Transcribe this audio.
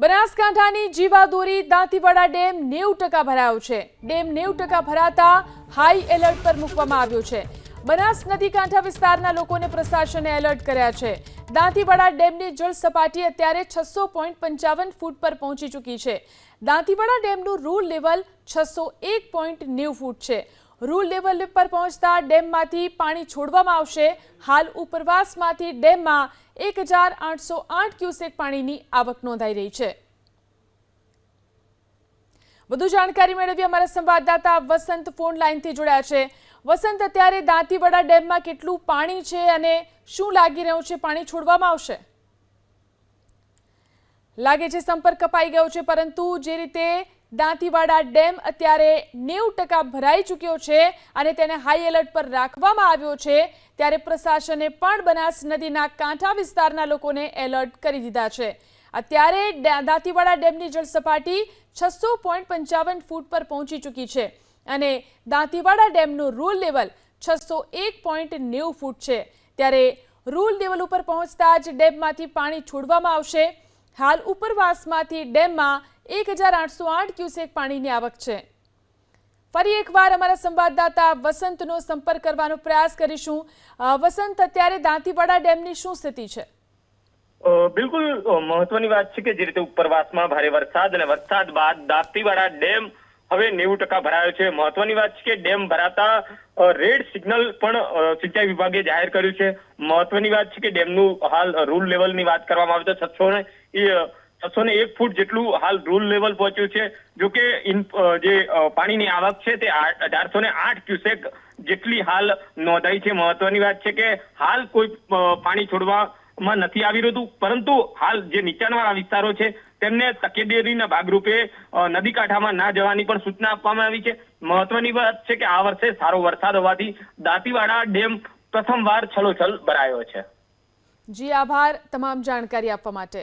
બનાસકાંઠાની જીવાદોરી દાંતીવાડા ડેમ નેવું ટકા ભરાયો છે. ડેમ નેવું ટકા ભરાતા હાઈ એલર્ટ પર મૂકવામાં આવ્યો છે. બનાસ નદી કાંઠા વિસ્તારના લોકોને પ્રશાસને એલર્ટ કર્યા છે. દાંતીવાડા ડેમની જળ સપાટી અત્યારે છસો પોઈન્ટ પંચાવન ફૂટ પર પહોંચી ચૂકી છે. દાંતીવાડા ડેમનું રૂલ લેવલ છસો એક પોઈન્ટ નેવું ફૂટ છે. રૂલ લેવલ પર પહોંચતા ડેમમાંથી પાણી છોડવામાં આવશે. હાલ ઉપરવાસમાંથી ડેમમાં એક હજાર આઠસો આઠ ક્યુસેક પાણીની આવક નોંધાઈ રહી છે. વધુ જાણકારી મેળવી અમારા સંવાદદાતા વસંત ફોન લાઈનથી જોડાયા છે. વસંત, અત્યારે દાંતીવાડા ડેમમાં કેટલું પાણી છે અને શું લાગી રહ્યું છે? પાણી છોડવામાં આવશે? લાગે છે સંપર્ક કપાઈ ગયો છે, પરંતુ જે રીતે દાંતીવાડા ડેમ અત્યારે નેવું ટકા ભરાઈ ચૂક્યો છે અને તેને હાઈ એલર્ટ પર રાખવામાં આવ્યો છે. ત્યારે પ્રશાસને પણ બનાસ નદીના કાંઠા વિસ્તારના લોકોને એલર્ટ કરી દીધા છે. અત્યારે દાંતીવાડા ડેમની જળસપાટી છસો પોઈન્ટ પંચાવન ફૂટ પર પહોંચી ચૂકી છે અને દાંતીવાડા ડેમનું રૂલ લેવલ છસો એક પોઈન્ટ નેવું ફૂટ છે. ત્યારે રૂલ લેવલ ઉપર પહોંચતા જ ડેમમાંથી પાણી છોડવામાં આવશે. હાલ ઉપરવાસમાંથી ડેમમાં એક હજાર આઠસો આઠ ક્યુસેક પાણીની આવક છે. ફરી એકવાર અમારા સંવાદદાતા વસંતનો સંપર્ક કરવાનો પ્રયાસ કરીશું. વસંત, અત્યારે દાંતીવાડા ડેમની શું સ્થિતિ છે? બિલકુલ મહત્વની વાત છે કે જે રીતે ઉપરવાસમાં ભારે વરસાદ અને વરસાદ બાદ દાંતીવાડા ડેમ હવે નેવું ટકા ભરાયો છે. મહત્વની વાત છે કે ડેમ ભરાતા રેડ સિગ્નલ પણ સિંચાઈ વિભાગે જાહેર કર્યું છે. મહત્વની વાત છે કે ડેમનું હાલ રૂલ લેવલની વાત કરવામાં આવે તો છસો ને છસો ને એક ફૂટ જેટલું હાલ રૂલ લેવલ પહોંચ્યું છે. જો કે જે પાણીની આવક છે તે અઢારસો ને આઠ ક્યુસેક જેટલી હાલ નોંધાઈ છે. મહત્વની વાત છે કે હાલ કોઈ પાણી છોડવામાં નથી આવી રહ્યું પરંતુ હાલ જે નીચાણવાળા વિસ્તારો છે તેમને તકેદારીના ભાગરૂપે નદી કાંઠામાં ના જવાની પણ સૂચના આપવામાં આવી છે. મહત્વની વાત છે કે આ વર્ષે સારો વરસાદ હોવાથી દાંતીવાડા ડેમ પ્રથમવાર છલોછલ ભરાયો છે. જી, આભાર તમામ જાણકારી આપવા માટે.